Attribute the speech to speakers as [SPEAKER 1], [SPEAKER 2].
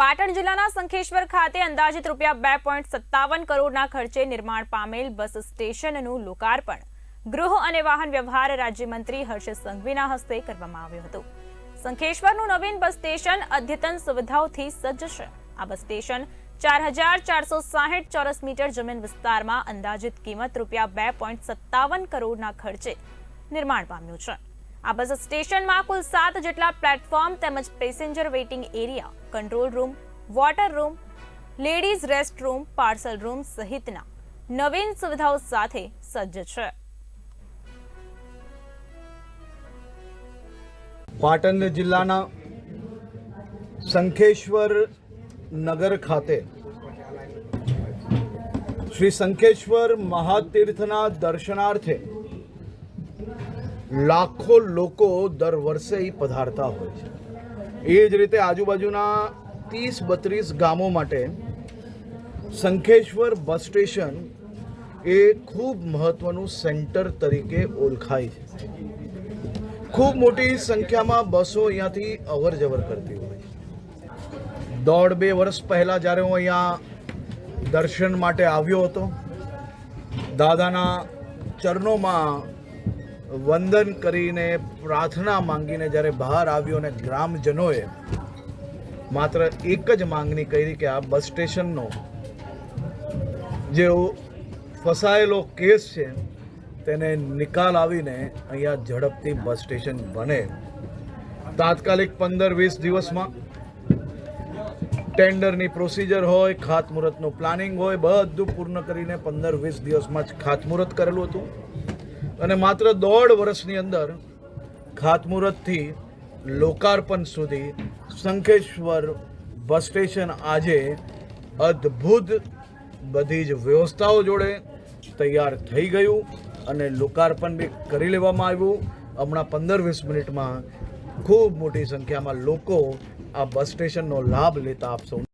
[SPEAKER 1] પાટણ જિલ્લાના સંખેશ્વર ખાતે અંદાજિત રૂપિયા બે પોઈન્ટ સત્તાવન કરોડના ખર્ચે નિર્માણ પામેલ બસ સ્ટેશનનું લોકાર્પણ. ગૃહ અને વાહન વ્યવહાર રાજ્યમંત્રી હર્ષ સંઘવીના હસ્તે કરવામાં આવ્યું હતું. સંખેશ્વરનું નવીન બસ સ્ટેશન અદ્યતન સુવિધાઓથી સજ્જ છે. આ બસ સ્ટેશન ચાર હજાર ચારસો સાહીઠ ચોરસ મીટર જમીન વિસ્તારમાં અંદાજિત કિંમત રૂપિયા બે પોઈન્ટ સત્તાવન કરોડના ખર્ચે નિર્માણ પામ્યું છે. આ બસ સ્ટેશનમાં કુલ સાત જેટલા પ્લેટફોર્મ તેમજ passenger waiting area, control room, water room, ladies rest room, parcel room સહિતના નવીન સુવિધાઓ સાથે સજ્જ છે.
[SPEAKER 2] પાટણ જિલ્લાના શંખેશ્વર નગર ખાતે શ્રી શંખેશ્વર મહાતીર્થના દર્શનાર્થે લાખો લોકો દર વર્ષે અહીં પધારતા હોય છે. એ જ રીતે આજુબાજુના ત્રીસ બત્રીસ ગામો માટે શંખેશ્વર બસ સ્ટેશન એ ખૂબ મહત્વનું સેન્ટર તરીકે ઓળખાય છે. ખૂબ મોટી સંખ્યામાં બસો અહીંયાથી અવર જવર કરતી હોય છે. દોઢ બે વર્ષ પહેલાં જ્યારે હું અહીંયા દર્શન માટે આવ્યો હતો, દાદાના ચરણોમાં વંદન કરીને પ્રાર્થના માંગીને જ્યારે બહાર આવ્યો અને ગ્રામજનોએ માત્ર એક જ માંગણી કરી કે આ બસ સ્ટેશનનો જે ફસાયેલો કેસ છે, તેને નિકાલ આવીને અહીંયા ઝડપથી બસ સ્ટેશન બને. તાત્કાલિક પંદર વીસ દિવસમાં ટેન્ડરની પ્રોસિજર હોય, ખાતમુહૂર્તનું પ્લાનિંગ હોય, બધું પૂર્ણ કરીને પંદર વીસ દિવસમાં જ ખાતમુહૂર્ત કરેલું હતું. અને માત્ર દોઢ વર્ષની અંદર ખાતમુહૂર્તથી લોકાર્પણ સુધી શંખેશ્વર બસ સ્ટેશન આજે અદ્ભુત બધી જ વ્યવસ્થાઓ જોડે તૈયાર થઈ ગયું અને લોકાર્પણ બી કરી લેવામાં આવ્યું. હમણાં પંદર વીસ મિનિટમાં ખૂબ મોટી સંખ્યામાં લોકો આ બસ સ્ટેશનનો લાભ લેતા આપ સૌ